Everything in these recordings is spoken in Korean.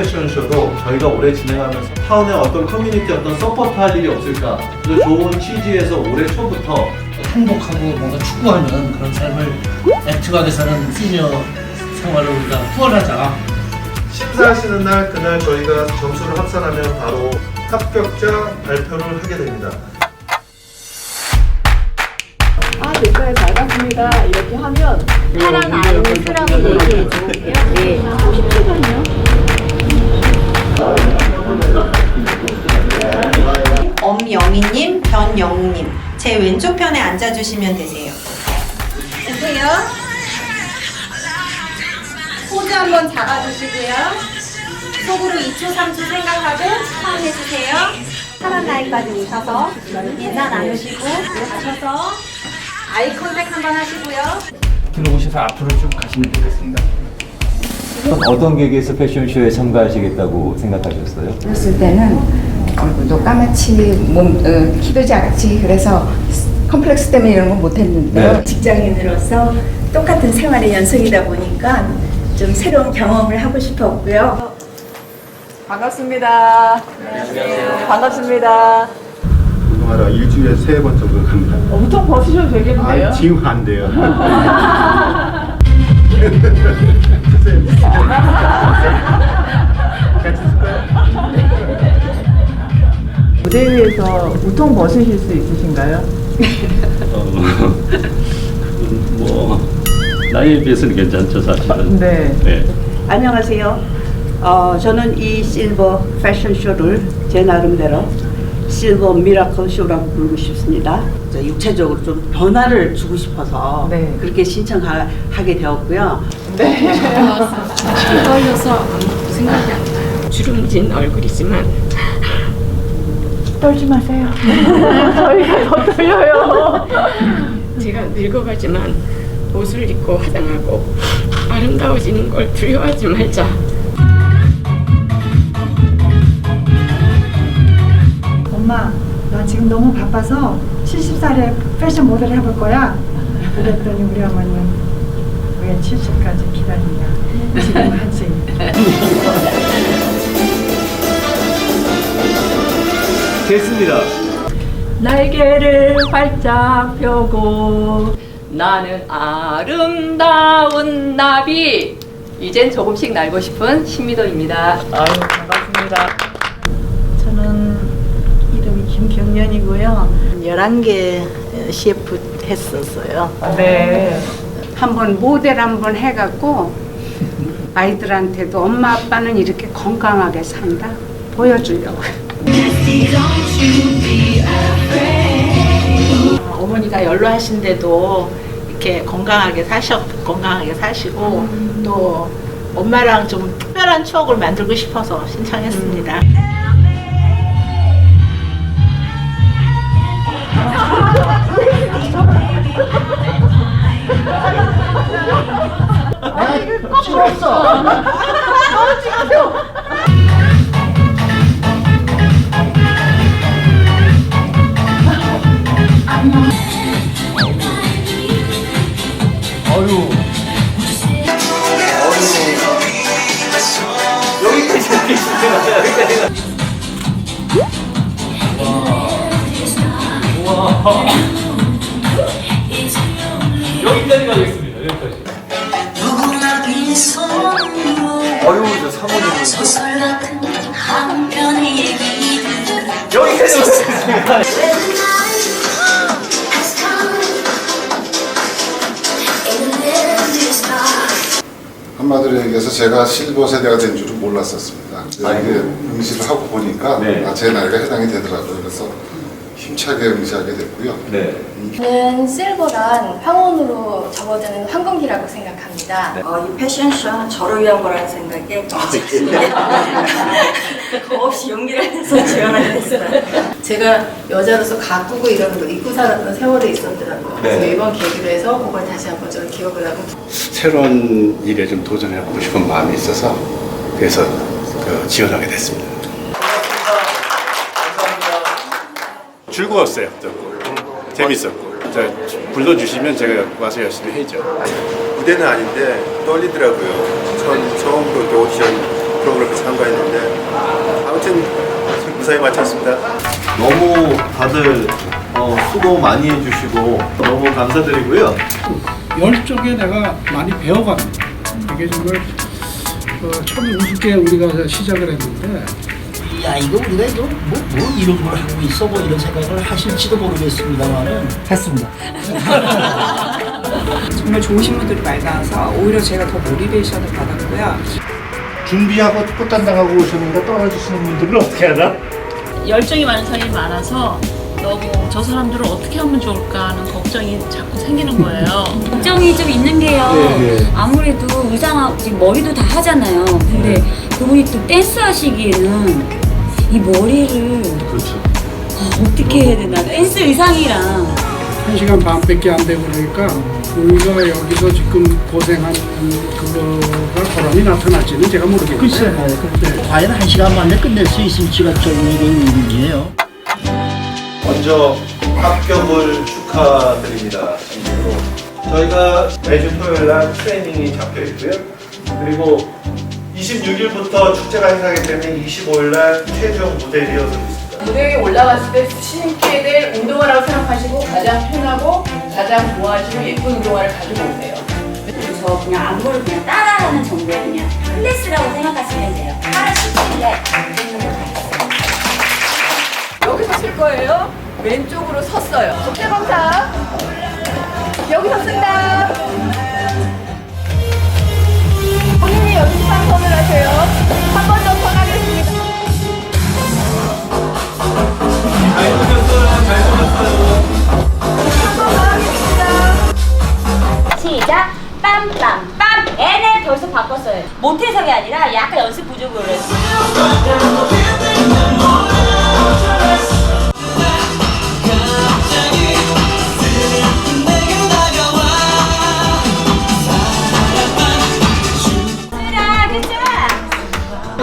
패션쇼도 저희가 올해 진행하면서 타운의 어떤 커뮤니티 어떤 서포트 할 일이 없을까 그 좋은 취지에서 올해 초부터 행복하고 뭔가 추구하는 그런 삶을 액티브하게 사는 시니어 생활을 우리가 후원하자. 심사하시는 날 그날 저희가 점수를 합산하면 바로 합격자 발표를 하게 됩니다. 아, 됐어요. 잘 봤습니다. 이렇게 하면 파란 아이는 쓰라고 얘기해줄게요. 네. 50초간요. 엄영희님, 변영웅님 제 왼쪽 편에 앉아주시면 되세요. 보세요. 포즈 한번 잡아주시고요. 속으로 2초, 3초 생각하고 파운해주세요. 파란 라인까지 오셔서 인사 나누시고 가셔서 아이 컨택 한번 하시고요. 들어오셔서 앞으로 쭉 가시면 되겠습니다. 어떤 계기에서 패션쇼에 참가하시겠다고 생각하셨어요? 어렸을 때는 얼굴도 까맣지 몸 어, 키도 작지 그래서 컴플렉스 때문에 이런 거 못했는데요. 네. 직장인으로서 똑같은 생활의 연속이다 보니까 좀 새로운 경험을 하고 싶었고요. 반갑습니다. 안녕하세요. 반갑습니다. 운동하러 일주일에 세 번 정도 갑니다. 엄청 벗으셔도 되겠는데요? 아, 지금 안 돼요. 같이 쓸까요? 무대 위에서 우통 벗으실 수 있으신가요? 뭐 나이에 비해서는 괜찮죠 사실은. 네. 네. 안녕하세요. 어, 저는 이 실버 패션쇼를 제 나름대로 실버 미라클 쇼라고 부르고 싶습니다. 저 육체적으로 좀 변화를 주고 싶어서 네. 그렇게 신청하게 되었고요. 떨려서 아무 생각이 안 나요. 주름진 얼굴이지만 떨지 마세요. 저희가 더 떨려요. 제가 늙어가지만 옷을 입고 화장하고 아름다워지는 걸 두려워하지 말자. 지금 너무 바빠서 70살에 패션 모델 해볼 거야. 그랬더니 우리 어머니는 왜 70까지 기다리냐. 지금 하지. 됐습니다. 날개를 활짝 펴고 나는 아름다운 나비 이젠 조금씩 날고 싶은 신미도입니다. 아유 반갑습니다. 저는 이름이 김경련이고요. 11개 CF 했었어요. 네. 한번 모델 한번 해갖고 아이들한테도 엄마 아빠는 이렇게 건강하게 산다 보여주려고. 어머니가 연로하신데도 이렇게 건강하게 사셔 건강하게 사시고 또 엄마랑 좀 특별한 추억을 만들고 싶어서 신청했습니다. 아유. 여기까지 여기까지 여기까지. 와. 와. 여기까지. 여기까지. 한마디로 얘기해서 제가 실버 세대가 된 줄은 몰랐었습니다. 이렇게 응시를 하고 보니까 네. 아, 제 나이가 해당이 되더라고요. 그래서 힘차게 응시하게 됐고요. 네. 저는 실버란 황혼으로 접어드는 황금기라고 생각합니다. 어, 이 패션쇼는 저를 위한 거라는 생각에 겁없이 용기를 내서 지원하게 됐어요. 제가 여자로서 가꾸고 이런 거 입고 살았던 세월이 있었더라고요. 그래서 네. 이번 계기로 해서 그걸 다시 한번 좀 기억을 하고 새로운 일에 좀 도전해보고 싶은 마음이 있어서 그래서 그 지원하게 됐습니다. 즐거웠어요. 재밌었고. 불러주시면 제가 와서 열심히 해죠. 무대는 아닌데 떨리더라고요. 전 처음으로 이렇게 오디션 프로그램에 참가했는데 아무튼 무사히 마쳤습니다. 너무 다들 어, 수고 많이 해주시고 너무 감사드리고요. 열 쪽에 내가 많이 배워갑니다. 이게 정말 어, 처음 우습게 우리가 시작을 했는데 야 이거 우리가 이거 뭐, 뭐 이런 걸 하고 있어 뭐 이런 생각을 하실지도 모르겠습니다만은 했습니다. 정말 좋으신 분들이 많아서 오히려 제가 더 모티베이션을 받았고요. 준비하고 꽃단장하고 오셨는데 떨어지시는 분들은 어떻게 하나? 열정이 많은 사람이 많아서 너무 저 사람들을 어떻게 하면 좋을까 하는 걱정이 자꾸 생기는 거예요. 걱정이 좀 있는 게요. 예, 예. 아무래도 의상, 지금 머리도 다 하잖아요. 근데 그분이 또 댄스 하시기에는 이 머리를 그렇죠. 아, 어떻게 해야 되나. 댄스 의상이랑. 한 시간 반밖에 안 되고 그러니까 우리가 여기서 지금 고생한 그거가 보람이 나타날지는 제가 모르겠는데 글쎄요. 근데 과연 한 시간 만에 끝낼 수 있을지가 좀 이런 문제예요. 먼저 합격을 축하드립니다. 저희가 매주 토요일 날 트레이닝이 잡혀 있고요. 그리고 26일부터 축제가 행사하기 때문에 25일 날 최종 무대 리허설이 있습니다. 무대 위에 올라갔을 때 신게 될 운동화라고 생각하시고 가장 편하고 가장 좋아하시는 예쁜 운동화를 가지고 오세요. 그래서 그냥 안무를 그냥 따라하는 정도의 그냥 클래스라고 생각하시면 돼요. 하루 17일에 있는 거 여기서 쓸 거예요. 왼쪽으로 섰어요. 속대검사 여기서 쓴다. 본인이 연습한 선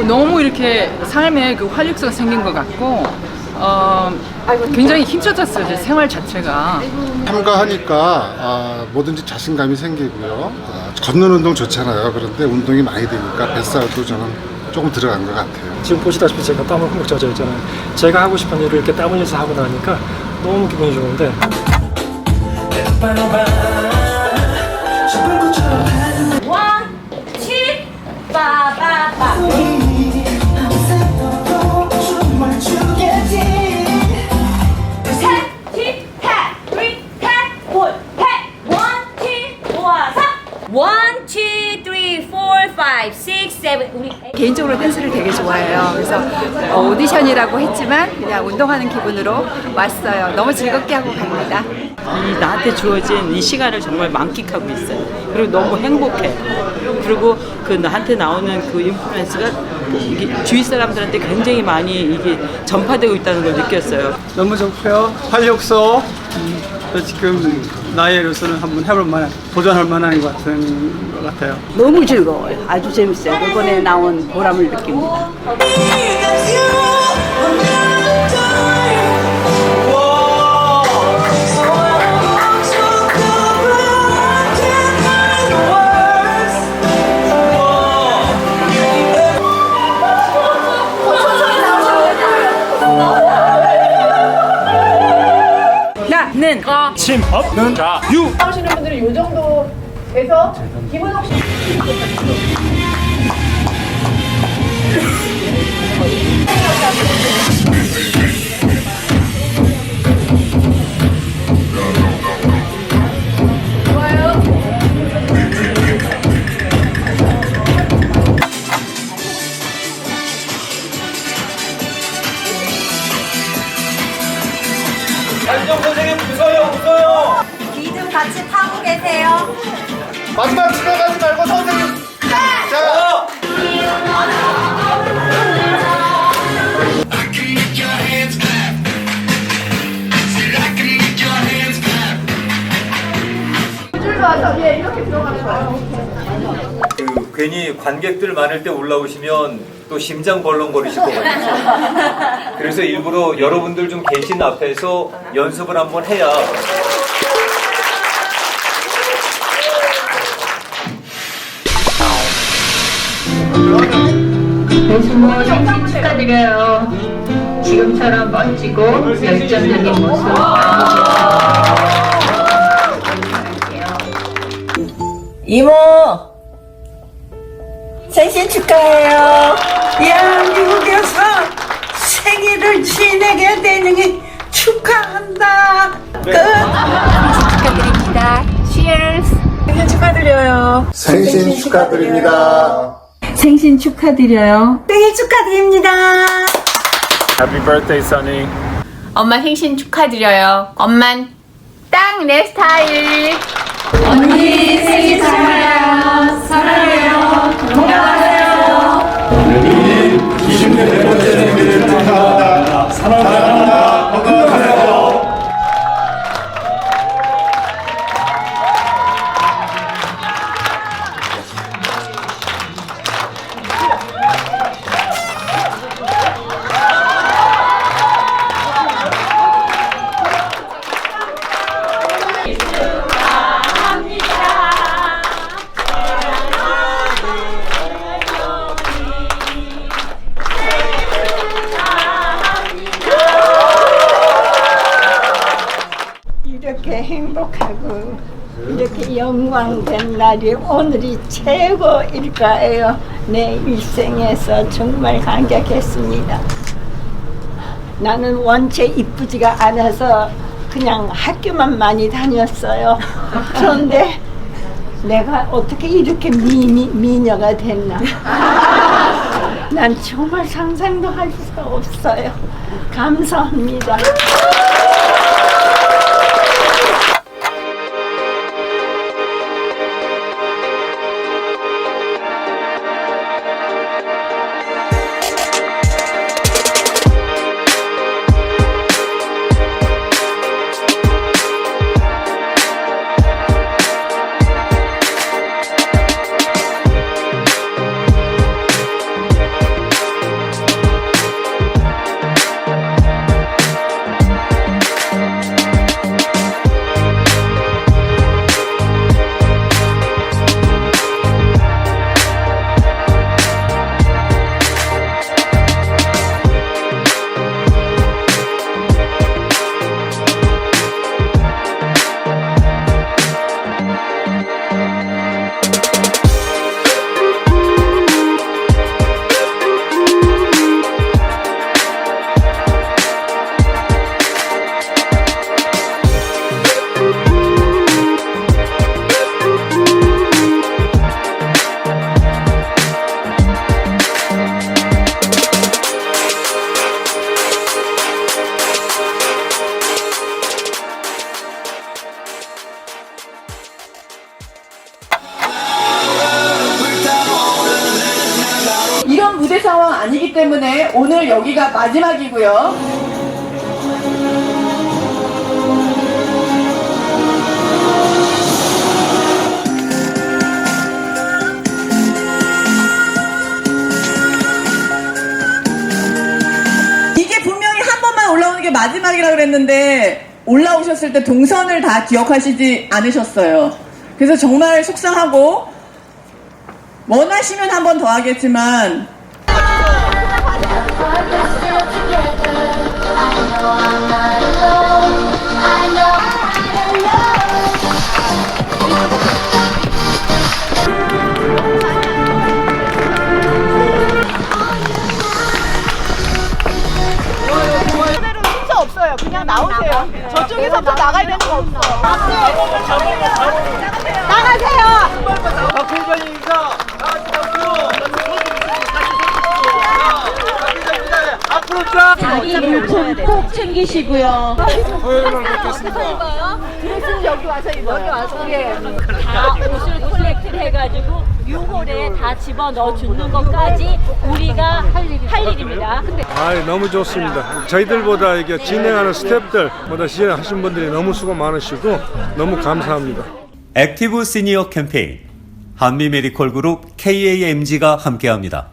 너무 이렇게 삶에 그 활력소가 생긴 것 같고 어, 굉장히 힘줘졌어요. 제 생활 자체가. 참가하니까 아, 뭐든지 자신감이 생기고요. 아, 걷는 운동 좋잖아요. 그런데 운동이 많이 되니까 뱃살도 저는 조금 들어간 것 같아요. 지금 보시다시피 제가 땀을 흠뻑 젖어 있잖아요. 제가 하고 싶은 일을 이렇게 땀 흘려서 하고 나니까 너무 기분이 좋은데 개인적으로 댄스를 되게 좋아해요. 그래서 어, 오디션이라고 했지만 그냥 운동하는 기분으로 왔어요. 너무 즐겁게 하고 갑니다. 이 나한테 주어진 이 시간을 정말 만끽하고 있어요. 그리고 너무 행복해. 그리고 그 나한테 나오는 그 인플루언스가 이게 주위 사람들한테 굉장히 많이 이게 전파되고 있다는 걸 느꼈어요. 너무 좋고요. 활력소 음, 또 지금 나이로서는 한번 해볼 만한 도전할 만한 것 같은 것 같아요. 너무 즐거워요. 아주 재밌어요. 이번에 나온 보람을 느낍니다. 침 없는 자유. 하시는 분들은 이 정도 돼서 기분 없이 괜히 관객들 많을 때 올라오시면 또 심장 벌렁거리실 것 같아요. 그래서 일부러 여러분들 좀 계신 앞에서 연습을 한번 해야 생신 축하드려요. 지금처럼 멋지고 열정적인 모습. 이모 생신 축하해요. 야 미국에서 생일을 지내게 되니 축하한다. 끝. 축하드립니다. Cheers. 생신 축하드려요. 생신 축하드립니다. 생신 축하드려요. 생일 축하드립니다. Happy birthday, Sunny. 엄마 생신 축하드려요. 엄만 딱 내 스타일. 언니 생일 축하해요. 사랑해요. 날이 오늘이 최고일 거예요. 내 일생에서 정말 감격했습니다. 나는 원체 이쁘지가 않아서 그냥 학교만 많이 다녔어요. 그런데 내가 어떻게 이렇게 미, 미녀가 됐나? 난 정말 상상도 할 수 없어요. 감사합니다. 마지막이고요. 이게 분명히 한 번만 올라오는 게 마지막이라 그랬는데 올라오셨을 때 동선을 다 기억하시지 않으셨어요. 그래서 정말 속상하고 원하시면 한 번 더 하겠지만. 그냥 나오세요. 저쪽에서부터 나가야 되는 거 없어. 나가세요. 박회장님 앞으로 쫙. 자기 물품 꼭 챙기시고요. 토요일 날 뵙겠습니다. 그래서 여기 와서 입어요. 여기 와서 다 옷을 콜렉트를 해가지고 6홀에 다 집어 넣어 주는 것까지 우리가 할 일입니다. 근데 아, 너무 좋습니다. 저희들보다 이게 진행하는 스태프들보다 진행하신 분들이 너무 수고 많으시고 너무 감사합니다. 액티브 시니어 캠페인 한미 메디컬 그룹 KAMG가 함께합니다.